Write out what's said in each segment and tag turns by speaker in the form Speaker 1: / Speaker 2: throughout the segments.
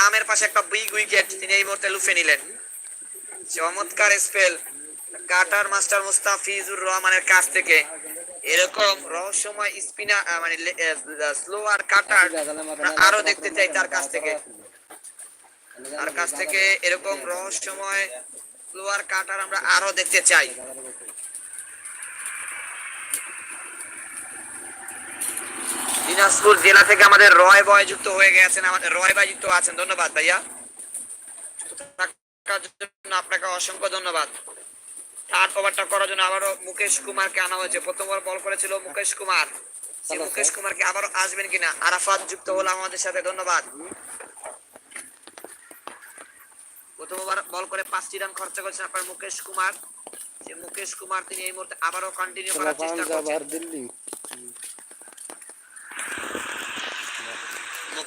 Speaker 1: নামের পাশে একটা বিগ উইকেট তিনি এই মুহূর্তে লুফে নিলেন। চমৎকার স্পেল কাটার মাস্টার মুস্তাফিজুর রহমানের কাছ থেকে। এরকম রহস্যময় স্পিনার মানে স্লো আর কাটার আরও দেখতে চাই তার কাছ থেকে। তার কাছ থেকে এরকম রহস্যময় স্লো আর কাটার আমরা আরও দেখতে চাই। দিনাজপুর জেলা থেকে আমাদের রয় বয় যুক্ত হয়ে গেছেন আমাদের রয় ভাই যুক্ত আছেন। ধন্যবাদ ভাইয়া। আপনাকে অসংখ্য ধন্যবাদ। থার্ড ওভারটা করার জন্য আবারও মুকেশ কুমারকে আনা হয়েছে। প্রথম ওভার বল করেছিল মুকেশ কুমার। মুকেশ কুমারকে আবারও আসবেন কিনা? আরাফাত যুক্ত হলো আমাদের সাথে ধন্যবাদ। প্রথম ওভার বল করে পাঁচটি রান খরচা করেছেন আপনার মুকেশ কুমার। যে মুকেশ কুমার তিনি এই মুহূর্তে আবারও কন্টিনিউ করার চেষ্টা করছেন।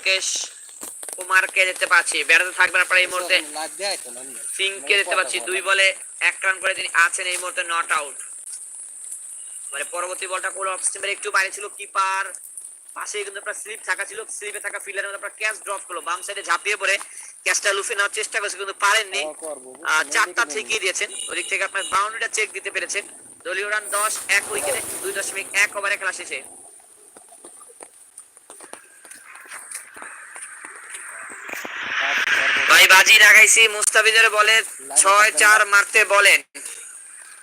Speaker 1: মুকেশ কুমারকে দেখতে পাচ্ছি। বেড়াতে থাকবেন আপনারা এই মুহূর্তে। সিংকে দেখতে পাচ্ছি দুই বলে এক রান করে তিনি আছেন এই মুহূর্তে নট আউট। মানে পরবর্তী বলটা কোল অফ স্টিমের একটু বাইরে ছিল কিপার। পাশে কিন্তু আপনার স্লিপ থাকা ছিল স্লিপে থাকা ফিল্ডারের মধ্যে আপনার ক্যাচ ড্রপ করল। বাম সাইডে ঝাঁপিয়ে পড়ে ক্যাচটা লুফে নেওয়ার চেষ্টা করেছে কিন্তু পারেননি। আহ, চারটা ঠিকই দিয়েছেন। ওদিক থেকে আপনার বাউন্ডারিটা চেক দিতে পেরেছেন। দলীয় রান দশ এক উইকেটে দুই দশমিক এক ওভারে খেলা শেষে। ভাই বাজি লাগাইছি, মুস্তাফিজের বলে ছয় চার মারতে বলেন।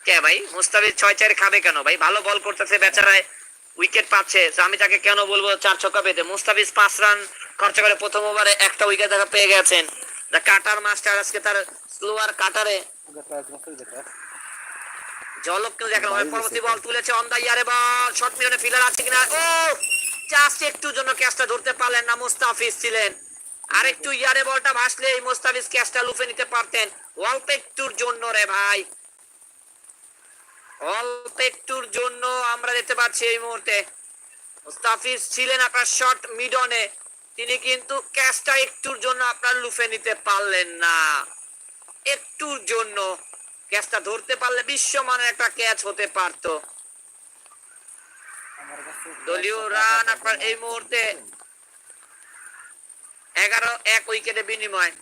Speaker 1: কে ভাই? মুস্তাফিজ ছয় চার খাবে কেন ভাই? ভালো বল করতেছে বেচারায়, উইকেট পাচ্ছে। আমি তাকে কেন বলব চার ছক্কা পেতে মুস্তাফিজ পাঁচ রান খরচা করে প্রথম ওভারে একটা উইকেট দেখা পেয়ে গেছেন। কাটার মাস্টার আজকে তার স্লোয়ার কাটারে। জলক কিন্তু দেখেন ওই পরবর্তী বল তুলেছে অন দা ইয়ারে বল। শর্ট মিলনে ফিলার আছে কিনা? ও! জাস্ট একটু জন্য ক্যাচটা ধরতে পারলেন না, মুস্তাফিজ ছিলেন। আর একটু ইয়ারে বলটা ভাসলে এই মুস্তাফিজ ক্যাচটা লুফে নিতে পারতেন। অল্প একটুর জন্য রে ভাই। অল্প একটুর জন্য আমরা দেখতে পাচ্ছি এই মুহূর্তে। মুস্তাফিজ ছিলেন আপনার শর্ট মিডনে তিনি কিন্তু ক্যাচটা একটুর জন্য আপনার লুফে নিতে পারলেন না। একটুর জন্য ক্যাচটা ধরতে পারলে বিশ্বমানের একটা ক্যাচ হতে পারতো। দলীয় রান আপনার এই মুহূর্তে এগারো, এক উইকেটে বিনিময়।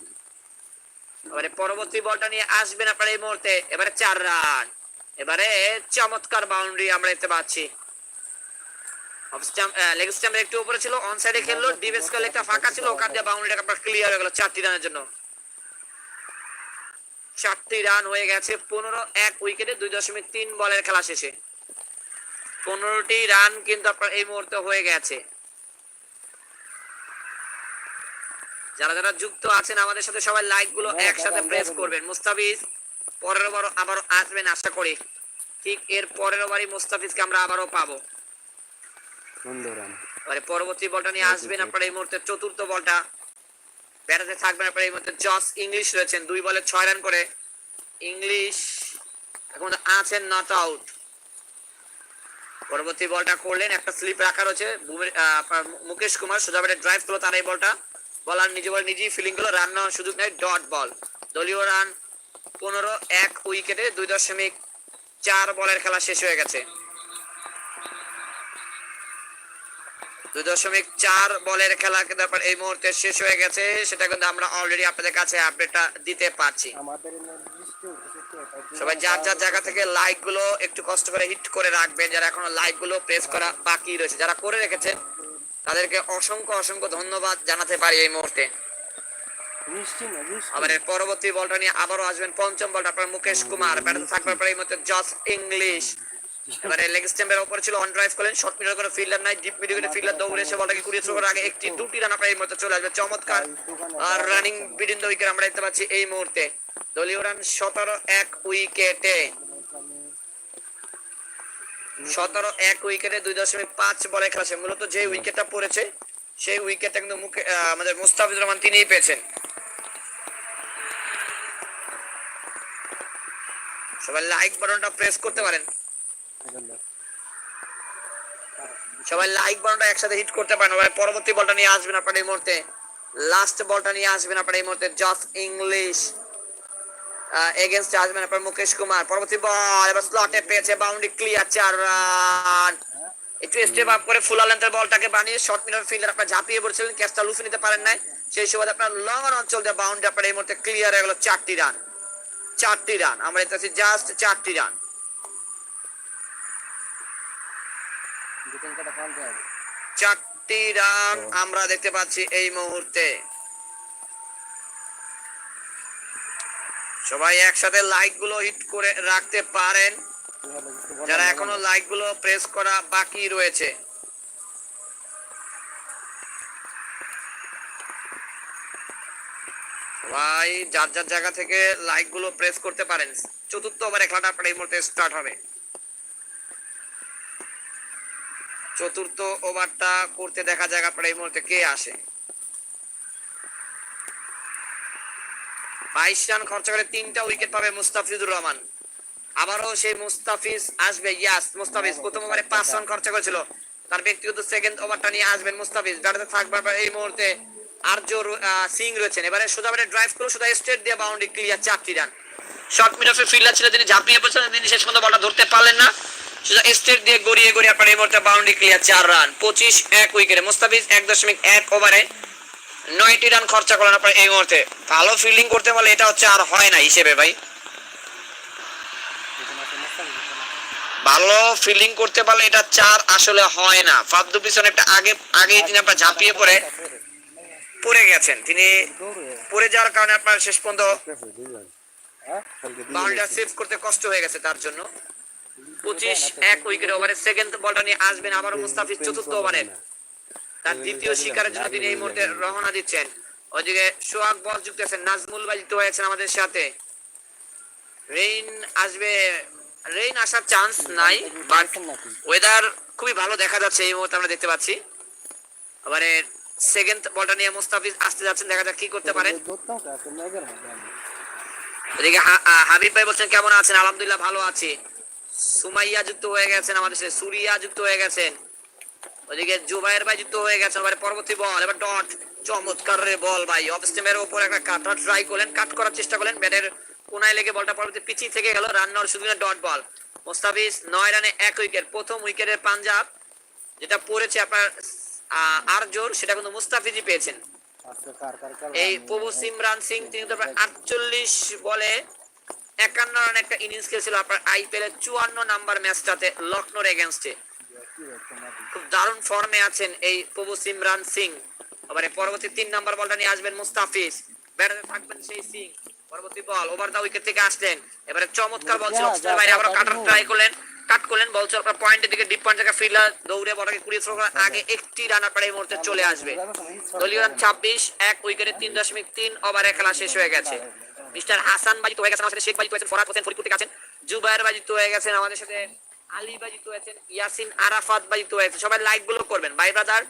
Speaker 1: এবারে পরবর্তী বলটা নিয়ে আসবেন আপনার এই মুহূর্তে। এবারে চার রান। এবারে চমৎকার বাউন্ডারি আমরা দেখতে পাচ্ছি। লেগ স্ট্যাম্পের একটু উপরে ছিল অন সাইডে খেললো ডিভেস করলে একটা ফাঁকা ছিল, ওখান দিয়ে বাউন্ডারিটা আপনার ক্লিয়ার হয়ে গেল চারটি রানের জন্য। চারটি রান হয়ে গেছে পনেরো, এক উইকেটে দুই দশমিক তিন বলের খেলা শেষে। পনেরোটি রান কিন্তু আপনার এই মুহূর্তে হয়ে গেছে। যারা যারা যুক্ত আছেন আমাদের সাথে সবাই লাইকগুলো একসাথে প্রেস করবেন। মুস্তাফিজ পরের বার আবারও আসবেন আশা করি। ঠিক এর পরের বারই মুস্তাফিজকে আমরা আবারও পাবো। এবারে পরবর্তী বলটা নিয়ে আসবেন আপনার এই মুহূর্তে চতুর্থ বলটা। ব্যাটাতে থাকবেন আপনার এই মুহূর্তে জস ইংলিশ রয়েছেন দুই বলে ছয় রান করে। ইংলিশ এখন আছেন নট আউট পরবর্তী বলটা করলেন একটা স্লিপ রাখা রয়েছে। মুকেশ কুমার সোজা ব্যাটে ড্রাইভ করল তার এই বলটা। বলার নিজে বল নিজেই ফিলিং করল রান নেওয়ার সুযোগ নেই ডট বল দলীয় রান পনেরো এক উইকেটে দুই দশমিক চার বলের খেলা শেষ হয়ে গেছে। দুই দশমিক চার বলের খেলা কিন্তু এই মুহূর্তে শেষ হয়ে গেছে সেটা কিন্তু আমরা অলরেডি আপনাদের কাছে আপডেটটা দিতে পারছি। সবাই যার যার জায়গা থেকে লাইকগুলো একটু কষ্ট করে হিট করে রাখবেন যারা এখনও লাইকগুলো প্রেস করা বাকি রয়েছে যারা করে রেখেছেন তাদেরকে অসংখ্য অসংখ্য ধন্যবাদ জানাতে পারি এই মুহূর্তে। আবার পরবর্তী বলটা নিয়ে আবারও আসবেন। পঞ্চম বলটা আপনার মুকেশ কুমার। ব্যাটাতে থাকবে আপনার এই মুহূর্তে জস ইংলিশ এবারে লেগ ছিল অন ড্রাইভ করলেন শর্ট মিডল করে ফিল্ডার নাই ডিপ মিডল করে ফিল্ডার দৌড়ে এসে বলটাকে কুড়িয়ে আগে একটি দুটি রান আপনার এই মুহূর্তে চলে আসবে। চমৎকার। আর রানিং বিডিন উইকেট আমরা দেখতে পাচ্ছি এই মুহূর্তে। দলীয় রান সতেরো এক উইকেটে। সতেরো এক উইকেটে দুই দশমিক পাঁচ বলে খেলেছে। মূলত যে উইকেটটা পড়েছে, সেই উইকেটটা কিন্তু মুখে আমাদের মুস্তাফিজুর রহমান তিনিই পেয়েছেন। সবাই লাইক বাটনটা প্রেস করতে পারেন। সবাই লাইক বাটনটা একসাথে হিট করতে পারেন। এবার পরবর্তী বলটা নিয়ে আসবেন আপনার এই মুহূর্তে। লাস্ট বলটা নিয়ে আসবেন আপনার এই মুহূর্তে। জস ইংলিশ এগেনস্ট আসবেন আপনার মুকেশ কুমার। পরবর্তী বল এবার স্লটে পেয়েছে বাউন্ডারি ক্লিয়ার চার রান একটু স্টেপ আপ করে ফুল লেন্থের বলটাকে বানিয়ে শর্ট মিডল ফিল্ডার আপনার ঝাঁপিয়ে পড়ছিলেন ক্যাচটা লুফে নিতে পারেন নাই। সেই সময় আপনার লং অন অঞ্চল দিয়ে বাউন্ডারি আপনার এই মুহূর্তে ক্লিয়ার হয়ে গেল চারটি রান চারটি রান আমরা পাচ্ছি জাস্ট চারটি রান চারটি রান আমরা দেখতে পাচ্ছি এই মুহূর্তে। সবাই একসাথে লাইকগুলো হিট করে রাখতে পারেন। যারা এখনও লাইকগুলো প্রেস করা বাকি রয়েছে। সবাই যার যার জায়গা থেকে লাইকগুলো প্রেস করতে পারেন। চতুর্থ ওভারে খেলাটা আপনার এই মুহূর্তে স্টার্ট হবে। চতুর্থ ওভারটা করতে দেখা যাক আপনার এই মুহূর্তে কে আসে। বাইশ রান খরচা করে তিনটা উইকেট পাবে মুস্তাফিজুর রহমান। আবারও সেই মুস্তাফিজ আসবে, ইয়াস, মুস্তাফিজ প্রথম ওভারে পাঁচ রান খরচা করেছিল। তার ব্যক্তিগত সেকেন্ড ওভারটা নিয়ে আসবেন মুস্তাফিজ। ব্যাটাতে থাকবে আপনার এই মুহূর্তে আর্য সিং রয়েছেন। এবারে সোজা বারে ড্রাইভ করে সোজা স্ট্রেট দিয়ে বাউন্ডারি ক্লিয়ার চারটি রান শর্ট মিড অফে ফিল্ডার ছিল তিনি ঝাঁপিয়ে পড়ছিলেন, তিনি শেষ পর্যন্ত বলটা ধরতে পারলেন না। সোজা স্ট্রেট দিয়ে গড়িয়ে গড়িয়ে আপনার এই মুহূর্তে বাউন্ডারি ক্লিয়ার চার রান পঁচিশ, এক উইকেটে মুস্তাফিজ এক দশমিক এক ওভারে নয়টি রান খরচা করলেন আপনার এই মুহূর্তে। ভালো ফিল্ডিং করতে পারলে এটা হচ্ছে আর হয় না হিসেবে ভাই। ভালো ফিল্ডিং করতে পারলে এটা চার আসলে হয় না। ফাদ্দু পিছনে একটা আগে আগে তিনি আপনার ঝাঁপিয়ে পড়ে পড়ে গেছেন। তিনি পড়ে যাওয়ার কারণে আপনার শেষ পর্যন্ত বাউন্ডারি সেভ করতে কষ্ট হয়ে গেছে তার জন্য। পঁচিশ, এক উইকেট ওভারে সেকেন্ড বলটা নিয়ে আসবেন আবারও মুস্তাফিজ চতুর্থ ওভারে। তার দ্বিতীয় শিকারের জন্য তিনি এই মুহূর্তে রওনা দিচ্ছেন। ওইদিকে সোহাগ বল যুক্ত আছেন নাজমুল ভাই যুক্ত হয়েছেন আমাদের সাথে। রেইন আসবে, রেইন আসার চান্স নাই বাট ওয়েদার খুবই ভালো দেখা যাচ্ছে এই মুহূর্তে আমরা দেখতে পাচ্ছি। এবারে সেকেন্ড বলটা নিয়ে মুস্তাফিজ আসতে যাচ্ছেন, দেখা যাক কি করতে পারেন। এদিকে হা- হাবিব ভাই বলছেন, কেমন আছেন? আলহামদুলিল্লাহ ভালো আছি। সুমাইয়া যুক্ত হয়ে গেছেন আমাদের সাথে, সুরিয়া যুক্ত হয়ে গেছেন। ওদিকে জুবাইর ভাই যুক্ত হয়ে গেছেন এবারে পরবর্তী বল এবার ডট চমৎকার রে বল ভাই অফ স্টেমের উপর একটা কাটা ট্রাই করলেন কাট করার চেষ্টা করলেন ব্যাটের কোনায় লেগে বলটা পরবর্তী পিছিয়ে থেকে গেল রান নেওয়ার শুধু ডট বল মোস্তাফিজ নয় রানে এক উইকেট প্রথম উইকেটের পাঞ্জাব যেটা পড়েছে আপনার আর জোর সেটা কিন্তু মুস্তাফিজই পেয়েছেন। এই প্রভু সিমরান সিং তিনি তো আটচল্লিশ বলে একান্ন রান একটা ইনিংস খেলেছিল আপনার আইপিএল এর চুয়ান্ন নাম্বার ম্যাচটাতে লখনৌর এগেনস্টে খুব দারুণ ফর্মে আছেন এই প্রভু সিমরান সিং। এবারে পরবর্তী তিন নাম্বার বলটা নিয়ে আসবেন মুস্তাফিজ। ব্যাটাতে থাকবেন সেই সিং। পরবর্তী বল ওভার দা উইকেট থেকে আসলেন। এবারে চমৎকার বল ছিল। অফস্পিনের বাইরে আবার কাটার ট্রাই করলেন কাট করলেন। বল ছিল আপনার পয়েন্টের দিকে ডিপ পয়েন্ট জায়গা ফিল্ডার দৌড়ে বলটাকে কুড়িয়ে থ্রো করার আগে একটি রান আপনার এই মুহূর্তে চলে আসবে। দলীয় রান ছাব্বিশ এক উইকেটে তিন দশমিক তিন ওভারে খেলা শেষ হয়ে গেছে। মিস্টার হাসান বাজিত হয়ে গেছেন আমাদের সাথে শেখ বাজিত হয়েছেন ফরাদ হোসেন ফরিদপুর থেকে আছেন। জুবায়ের বাজিত হয়ে গেছেন। আমাদের সাথে আলী বাজিত হয়েছেন, ইয়াসিন আরাফাত বাজিত হয়েছে সবাই লাইকগুলো করবেন। ভাই ব্রাদার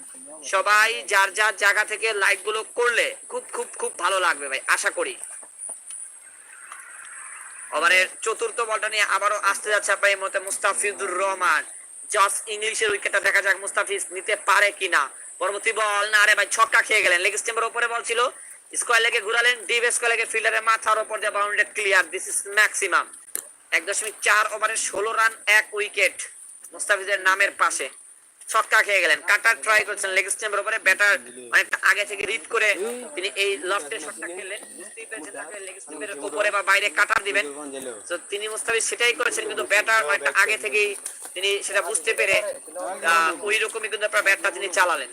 Speaker 1: সবাই যার যার জায়গা থেকে লাইকগুলো করলে খুব খুব খুব ভালো লাগবে ভাই, আশা করি। ওভারের চতুর্থ বলটা নিয়ে আবারও আসতে যাচ্ছে এই মুহূর্তে মুস্তাফিজুর রহমান। জস ইংলিশের উইকেটটা দেখা যাক মুস্তাফিজ নিতে পারে কিনা। পরবর্তী বল না আরে ভাই, ছক্কা খেয়ে গেলেন। লেগ স্টেম্পের উপরে বল ছিল। স্কোয়ার লেগে ঘুরালেন ডিপ স্কোয়ার লেগে ফিল্ডারের মাথার উপর দিয়ে boundary clear this is maximum এক দশমিক চার ওভারে ষোলো রান, এক উইকেট মুস্তাফিজের নামের পাশে। খেয়ে গেলেন। কাটার ট্রাই করছেন লেগ উপরে ব্যাটার অনেকটা আগে থেকে রিড করে তিনি এই লফটের শটটা বুঝতেই পেরেছেন তাকে লেগ উপরে বা বাইরে কাটার দিবেন। তো তিনি মুস্তাফিজ সেটাই করেছেন, কিন্তু ব্যাটার অনেকটা আগে থেকেই তিনি সেটা বুঝতে পেরে ওই রকমই কিন্তু ব্যাটটা তিনি চালালেন।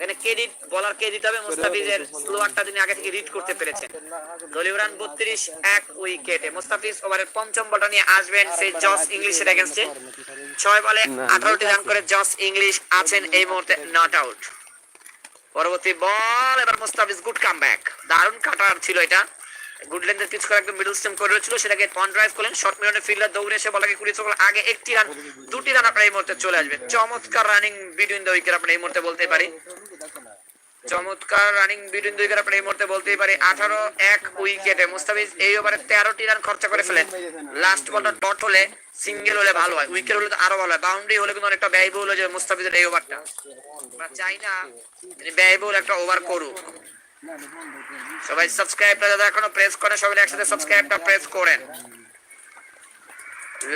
Speaker 1: এখানে ক্রেডিট বলার ক্রেডিট হবে মুস্তাফিজের স্লোয়ারটা তিনি আগে থেকে রিড করতে পেরেছেন। দলীয় রান বত্রিশ এক উইকেটে মুস্তাফিজ ওভারের পঞ্চম বলটা নিয়ে আসবেন সেই জস ইংলিশের এগেনস্টে ছয় বলে আঠারোটি রান করে জস ইংলিশ আছেন এই মুহূর্তে নট আউট পরবর্তী বল এবার মুস্তাফিজ গুড কাম ব্যাক দারুণ কাটার ছিল এটা। গুড লেন্থের পিচ করে একদম মিডল স্টেম করে ছিল সেটাকে পন ড্রাইভ করলেন। শর্ট ফিল্ডার দৌড়ে এসে বলাকে চোখ আগে একটি রান দুটি রান আপনার এই মুহূর্তে চলে আসবে। চমৎকার রানিং বিটুইন দ্য উইকেট আপনি এই মুহূর্তে বলতে পারি। চমৎকার রানিং বিটুইন দুই আপনার এই মুহূর্তে বলতেই পারি আঠারো এক উইকেটে। মুস্তাফিজ এই ওভারে তেরোটি রান খরচা করে ফেলেন। লাস্ট বলটা ডট হলে সিঙ্গেল হলে ভালো হয়। উইকেট হলে তো আরও ভালো হয়। বাউন্ডারি হলে কিন্তু অনেকটা ব্যয়বহুল হয়ে যাবে মুস্তাফিজের এই ওভারটা চাই না ব্যয়বহুল একটা ওভার করুক। সবাই সাবস্ক্রাইবটা যারা এখনও প্রেস করে, সবাই একসাথে সাবস্ক্রাইবটা প্রেস করেন।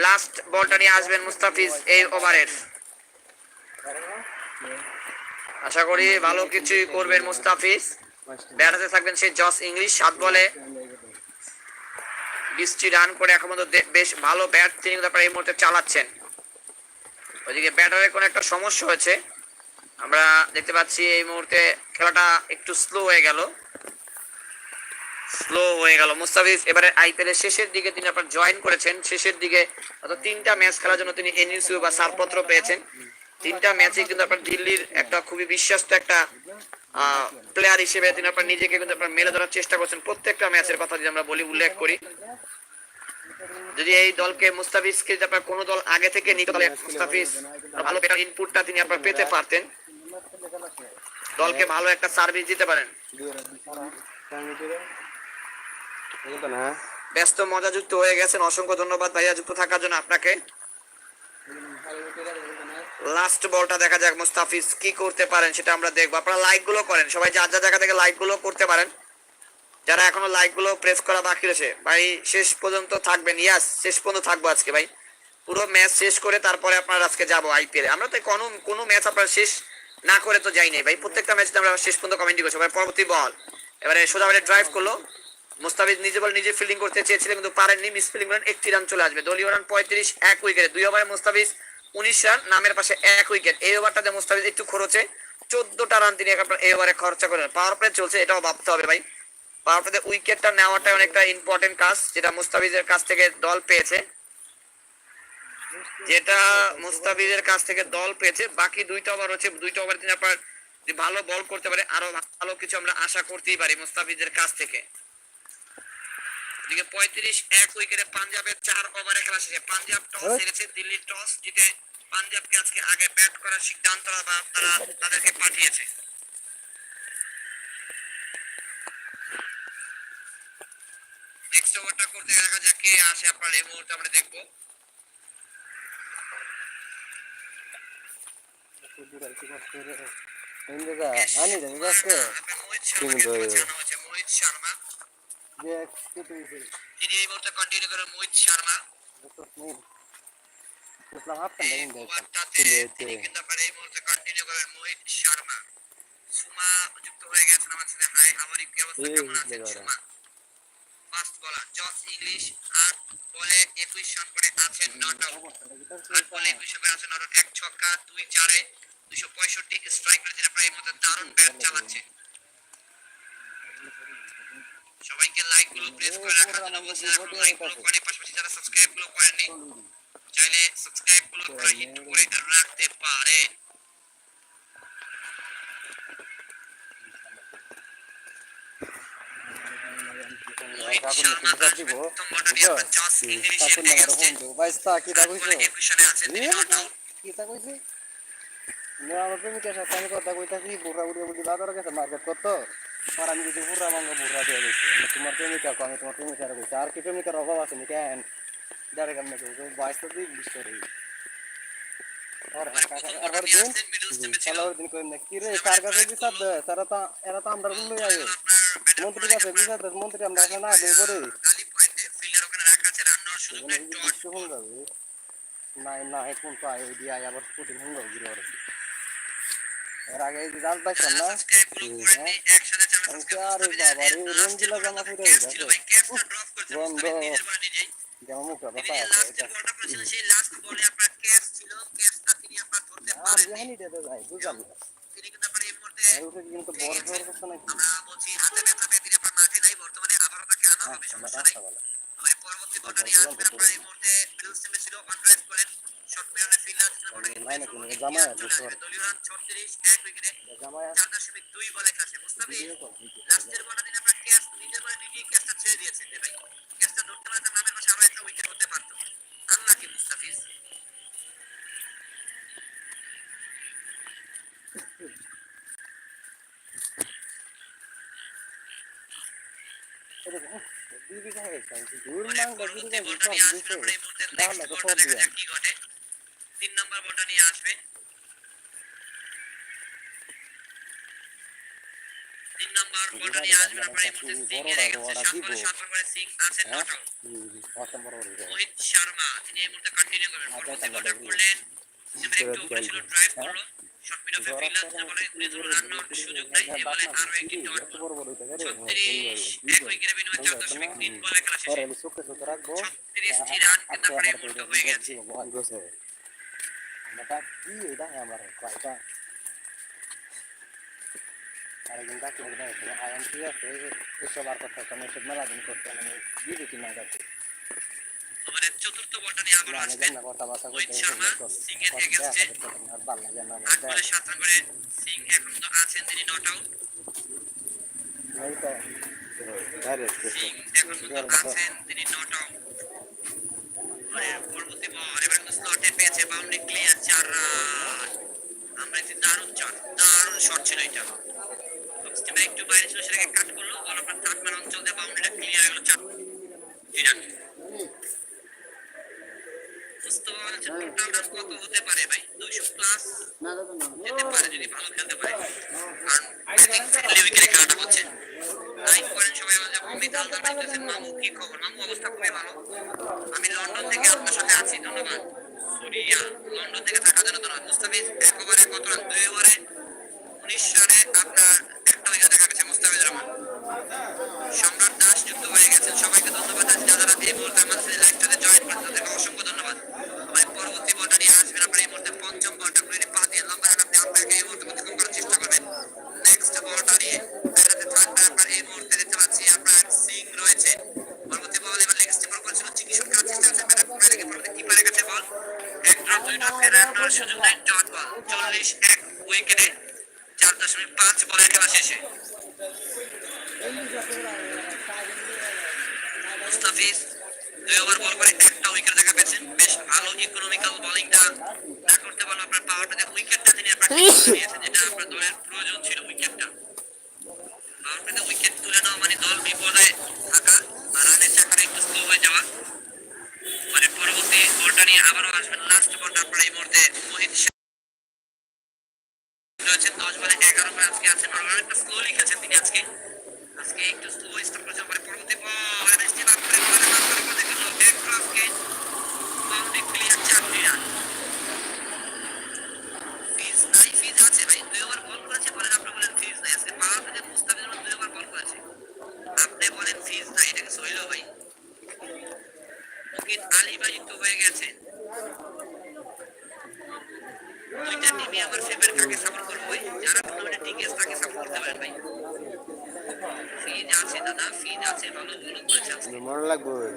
Speaker 1: লাস্ট বলটা নিয়ে আসবেন মুস্তাফিজ এই ওভারের আশা করি ভালো কিছুই করবেন মুস্তাফিজ। ব্যাটাতে থাকবেন সেই জস ইংলিশ, সাত বলে বৃষ্টি রান করে এখন বেশ ভালো ব্যাট তিনি কিন্তু এই মুহূর্তে চালাচ্ছেন। ওইদিকে ব্যাটারের কোনো একটা সমস্যা হয়েছে। আমরা দেখতে পাচ্ছি এই মুহূর্তে খেলাটা একটু স্লো হয়ে গেল। স্লো হয়ে গেল। মুস্তাফিজ এবারে আইপিএল এর শেষের দিকে তিনি আপনার জয়েন করেছেন। শেষের দিকে অর্থাৎ তিনটা ম্যাচ খেলার জন্য তিনি এনইউসিউ বা ছাড়পত্র পেয়েছেন। তিনটা ম্যাচে কিন্তু আপনার দিল্লির একটা খুবই বিশ্বস্ত একটা প্লেয়ার হিসেবে তিনি আপনার নিজেকে কিন্তু আপনার মেলে ধরার চেষ্টা করছেন। প্রত্যেকটা ম্যাচের কথা যদি আমরা বলি উল্লেখ করি। যদি এই দলকে মুস্তাফিজকে যদি আপনার কোনো দল আগে থেকে নিত তাহলে মুস্তাফিজ ভালো একটা ইনপুটটা তিনি আপনার পেতে পারতেন। দলকে ভালো একটা সার্ভিস দিতে পারেন।
Speaker 2: না
Speaker 1: ব্যস্ত মজাযুক্ত হয়ে গেছেন। অসংখ্য ধন্যবাদ ভাইয়া যুক্ত থাকার জন্য আপনাকে। লাস্ট বলটা দেখা যাক মুস্তাফিজ কি করতে পারেন, সেটা আমরা দেখব। আপনারা লাইকগুলো করেন, সবাই যার যার জায়গা থেকে লাইকগুলো করতে পারেন। যারা এখনও লাইকগুলো প্রেস করা বাকি রয়েছে, ভাই শেষ পর্যন্ত থাকবেন। ইয়াস শেষ পর্যন্ত থাকব আজকে, ভাই। পুরো ম্যাচ শেষ করে তারপরে আপনারা আজকে যাব আইপিএল আমরা তো কোনো কোনো ম্যাচ আপনারা শেষ না করে তো যাই নাই, ভাই। প্রত্যেকটা ম্যাচে আমরা শেষ পর্যন্ত কমেন্টি করছি, ভাই। পরবর্তী বল এবারে সোজা বাইরে ড্রাইভ করল। মুস্তাফিজ নিজে বল নিজে ফিল্ডিং করতে চেয়েছিলেন, কিন্তু পারেননি মিস ফিল্ডিং করেন একটি রান চলে আসবে। দলীয় রান পঁয়ত্রিশ, এক উইকেটে দুই ওভারে মুস্তাফিজ উনিশ রান, নামের পাশে এক উইকেট। এই ওভারটাতে মুস্তাফিজ একটু খরচে, চোদ্দটা রান তিনি এই ওভারে খরচা করেন। পাওয়ার প্লে চলছে, এটাও ভাবতে হবে ভাই। পাওয়ার উইকেটটা অনেকটা ইম্পর্টেন্ট কাজ, যেটা মুস্তাফিজের কাছ থেকে দল পেয়েছে। যেটা মুস্তাফিজের কাছ থেকে দল পেয়েছে, বাকি দুইটা ওভার হচ্ছে, দুইটা ওভার তিনি আপনার ভালো বল করতে পারে, আরও ভালো কিছু আমরা আশা করতেই পারি মুস্তাফিজের কাছ থেকে। এদিকে পঁয়ত্রিশ এক উইকেটে পাঞ্জাবের চার ওভারে খেলা শেষে পাঞ্জাব টস হেরেছে দিল্লি টস জিতে পাঞ্জাবকে আজকে আগে ব্যাট করার সিদ্ধান্ত বা তারা তাদেরকে পাঠিয়েছে নেক্সট ওভারটা করতে দেখা যাক কে আসে আপনার এই মুহূর্তে আমরা দেখব মোহিত শর্মা তিনি এই মুহূর্তে কন্টিনিউ করে মোহিত শর্মা।
Speaker 2: ইসলাম হাত কান দেখুন
Speaker 1: ওভারটাতে তিনি কিন্তু আপনার এই মুহূর্তে কন্টিনিউ করেন মোহিত শর্মা। সুমা যুক্ত হয়ে গেছেন আমার সাথে। হাই আমার কি অবস্থা? কেমন আছেন সুমা? ফার্স্ট বলার জস ইংলিশ আট বলে একুশ রান করে আছেন নট আউট আট বলে একুশ রান করে আছেন নট আউট এক ছক্কা দুই চারে দুশো পঁয়ষট্টি স্ট্রাইক করে যেটা প্রায় মধ্যে দারুণ ব্যাট চালাচ্ছে সবাইকে লাইকগুলো প্রেস করে রাখার জন্য বলছি এখন লাইকগুলো করে পাশাপাশি যারা সাবস্ক্রাইবগুলো করেননি চাইলে সাবস্ক্রাইবগুলো করে হিট করে রাখতে পারেন।
Speaker 2: কথা কইতাছি বুড়া বুড়ি বুড়ি বাজারে গেছে মার্কেট করতো। আর আমি যদি বুড়া মাঙ্গা বুড়া দিয়ে গেছি আমি তোমার প্রেমিকা আমি তোমার প্রেমিকার কইছি আর কি প্রেমিকার অভাব আছে নি কেন ডাইরেক্ট আমি কইছি বাইশটা দিয়ে বিশ করে আর
Speaker 1: মানে
Speaker 2: আর দিন চালার দিন কই না কি রে কার কাছে বিচার দে তারা তো এরা তো আমরা আইও
Speaker 1: আপনার
Speaker 2: মন্ত্রী কাছে বিচার দে মন্ত্রী আমরা না দেই করে
Speaker 1: নাই
Speaker 2: না এখন তো আয় ওই দিয়ে আবার প্রোটিন হল যাবে গিরে এর আগে জাল পাইছেন না?
Speaker 1: চার সাবস্ক্রাইব
Speaker 2: আরে বাবা, এই রঞ্জিলা জামা পরে গেছে। বন্ধ। যেমন মুখটা
Speaker 1: তিনি
Speaker 2: আছে এটা আর জানি দে ভাই বুঝলাম।
Speaker 1: কিন্তু এই মুহূর্তে
Speaker 2: বড় বড় কথা নাকি
Speaker 1: পেয়ে তিনি আপনার তাকে আনা হবে
Speaker 2: আচ্ছা আচ্ছা
Speaker 1: পরবর্তী আপনার এই মুহূর্তে। ছিল অন করেন শর্ট মেরনের ফিল্ডার ছিল বলটা কিন্তু
Speaker 2: লাইনে
Speaker 1: পেছন
Speaker 2: কোনো
Speaker 1: দিকে
Speaker 2: জামাই
Speaker 1: চলে
Speaker 2: আছে,
Speaker 1: আসবে। দলীয় রান 36 এক উইকেটে
Speaker 2: জামাই
Speaker 1: চার দশমিক দুই
Speaker 2: কাছে গেছে দূর মাং
Speaker 1: বলটা
Speaker 2: তাহলে তো দিয়ে
Speaker 1: বলটা নিয়ে আসবে তিন নম্বর বলটা নিয়ে আসবেন আমরা এই মুহূর্তে সিং এর এগেন্সে সাত বলে সাত বল করে সিং আছেন
Speaker 2: হ্যাঁ
Speaker 1: নট আউট
Speaker 2: হুম অসম বড় বড় দিছে
Speaker 1: মোহিত শর্মা তিনি এই মুহূর্তে কন্টিনিউ করবেন
Speaker 2: আচ্ছা,
Speaker 1: পরবর্তী বলটা করলেন সেখানে একটু উপরে ছিল ড্রাইভ
Speaker 2: হ্যাঁ?
Speaker 1: করল শর্ট মিড অফে ফিল্ডার যে বলে উনি রান আউট সুযোগ নাই এই বলে আরও একটি ডট
Speaker 2: একটু বড় বড় হইতে পারে
Speaker 1: ছত্রিশ এক উইকেটে বিনিময়ে চার দশমিক তিন বলে খেলা শেষে
Speaker 2: পরে চোখে চোখে রাখব
Speaker 1: ছত্রিশটি রান কিন্তু হয়ে গেছে
Speaker 2: গেছে এটা কি এটা আমার কয়টা আরেকদিন ডাকি না আয়াম ঠিক আছে এসব আর কথা আমি এসব মেলা দিন করতে আমি দিদি কিনা গেছে
Speaker 1: আমাদের চতুর্থ
Speaker 2: আমি
Speaker 1: আসবেন
Speaker 2: জানি না কথাবার্তা
Speaker 1: রোহিত
Speaker 2: করতে
Speaker 1: সিং এর এগেনস্টে
Speaker 2: আর ভালো লাগে না
Speaker 1: আট সাত করে সিং এখন তো আছেন তিনি নট আউট
Speaker 2: এই তো
Speaker 1: এখন পর্যন্ত আছেন তিনি নট আউট পরবর্তী বল এবার স্লটে পেয়েছে রান আমরা একটি দারুণ শট দারুণ শট ছিল এটা স্টিমার একটু বাইরে ছিল সেটাকে কাট করল বল আপনার থার্ড ম্যান অঞ্চল দিয়ে বাউন্ডারিটা ক্লিয়ার গেল চার জি রান বুঝতে পারছেন টোটাল রান কত হতে পারে ভাই দুইশো প্লাস যেতে পারে যদি ভালো খেলতে পারে কারণ ফ্রেন্ডলি উইকেটে খেলাটা হচ্ছে লাইক করেন সবাই আমাদের অমিত হালদার মামু কি খবর মামু অবস্থা খুবই ভালো আমি লন্ডন থেকে আপনার সাথে আছি ধন্যবাদ লন্ডন থেকে মুস্তাফিজ দুই ওভারে। উনিশ রানে আপনার একটা উইকেট দেখা গেছে মুস্তাফিজুর রহমান। সম্রাট দাস যুক্ত হয়ে গেছেন সবাইকে ধন্যবাদ। যারা এই মুহূর্তে আমাদের সাথে লাইভটাতে জয়েন করেছেন তাদেরকে অসংখ্য ধন্যবাদ ভাই পরবর্তী বলটা নিয়ে আসবেন আপনার এই মুহূর্তে পঞ্চম বলটা করে পা দিয়ে লম্বা রান আপনি আপনাকে এই মুহূর্তে অতিক্রম করার চেষ্টা করবেন নেক্সট বলটা নিয়ে ব্যাটাতে থাকবে আপনার এই মুহূর্তে দেখতে পাচ্ছি আপনার সিং রয়েছে পরবর্তী বল এবার লেগ স্টিপার করেছিল চিকিৎসক খেলার চেষ্টা করছে ব্যাটার করে রেখে পরবর্তী কিপারের কাছে বল এক ড্রপ দুই ড্রপ ফেরার সুযোগ নেই ডট বল চল্লিশ এক উইকেটে চার দশমিক পাঁচ বলের খেলা শেষে মুস্তাফিজ দুই ওভার বল করে একটা উইকেট দেখা পেয়েছেন বেশ ভালো ইকোনমিক্যাল বোলিংটা না করতে পারল আপনার পাওয়ারটা দেখে উইকেটটা তিনি আপনার নিয়েছেন যেটা আপনার দলের প্রয়োজন ছিল উইকেটটা পাওয়ার প্লেতে উইকেট তুলে নেওয়া মানে দল বিপদে থাকা আর রানের চাকাটা একটু স্লো হয়ে যাওয়া মানে পরবর্তী বলটা নিয়ে আবারও আসবেন লাস্ট বলটা আপনার এই মুহূর্তে মোহিত রয়েছেন দশ বলে এগারো করে আজকে আছেন অনেকটা স্লো লিখেছেন তিনি আজকে আজকে একটু স্লো স্টার্ট করেছেন পরে পরবর্তী বল এনএসটি বাদ করে বলে বাদ করে করে দেখল এক ক্রসকে বাউন্ডারি ক্লিয়ার চারটি রান আপনি বলেন ফিজ নাই এটাকে সইল ভাই। মুকিত আলী ভাই যুক্ত হয়ে গেছে। দুইটা টিমই আমার ফেভার কাকে সাপোর্ট করব যারা টুর্নামেন্টে টিকে তাকে সাপোর্ট করতে পারেন ভাই। ফিজ আছে দাদা ফিজ আছে ভালো ভালো করেছে
Speaker 2: মনে লাগবে।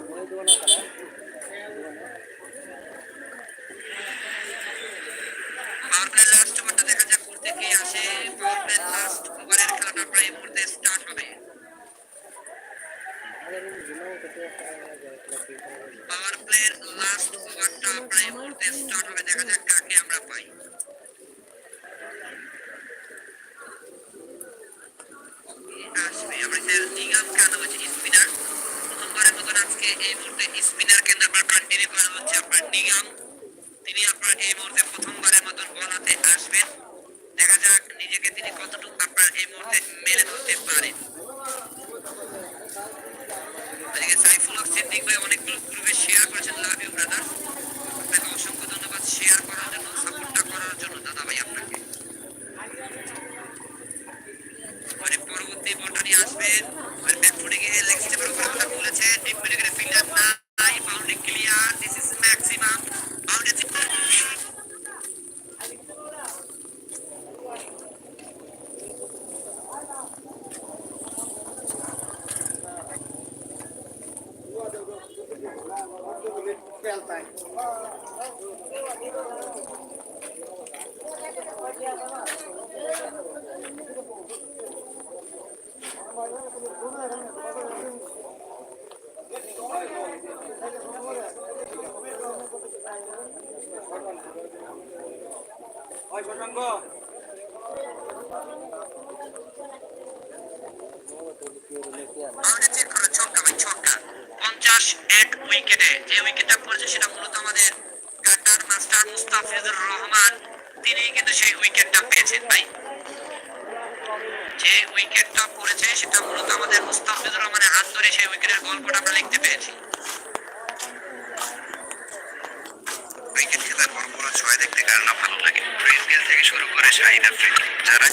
Speaker 1: পাওয়ার লাস্ট ওভারটা দেখা যাক করতে কে আসে। পাওয়ার লাস্ট ওভারের খেলাটা প্রায় মুহূর্তে স্টার্ট হবে। পাওয়ার প্লের লাস্ট ওভারটা প্রায় মুহূর্তে স্টার্ট হবে দেখা যাক কাকে আমরা পাই। আসবে আজকে এই মুহূর্তে স্পিনার কেন্দ্র আপনার কন্টিনিউ করা হচ্ছে আপনার নিগাম তিনি আপনার এই মুহূর্তে প্রথমবারের মতন বল হাতে আসবেন। দেখা যাক নিজেকে তিনি কতটুকু আপনার এই মুহূর্তে মেলে ধরতে পারেন। এদিকে সাইফুল হক সিদ্দিক ভাই অনেকগুলো গ্রুপে শেয়ার করেছেন লাভ ইউ ব্রাদার আপনাকে অসংখ্য ধন্যবাদ শেয়ার করার জন্য সাপোর্টটা করার জন্য দাদা ভাই আপনাকে। পরে পরবর্তী বলটা নিয়ে আসবেন ব্যাটফুটে গিয়ে লেগ স্টেপের উপরে কথা বলেছে ডিপ মিডে গেলে ফিল্ডার নাই boundary clear this is maximum boundary boundary check করো ছক্কা ভাই ছক্কা পঞ্চাশ এক উইকেটে যে উইকেটটা পড়েছে সেটা মূলত আমাদের কাটার মাস্টার মুস্তাফিজুর রহমান। তিনি কিন্তু সেই উইকেটটা পেয়েছেন ভাই। যে উইকেটটা পড়েছে সেটা মূলত আমাদের মুস্তাফিজুর রহমানের হাত ধরে সেই উইকেটের গল্পটা আমরা লিখতে পেরেছি। সবাই দেখতে কার না ভালো লাগে প্রিন্সিয়াল থেকে শুরু করে শাহিন আফ্রিদি যারা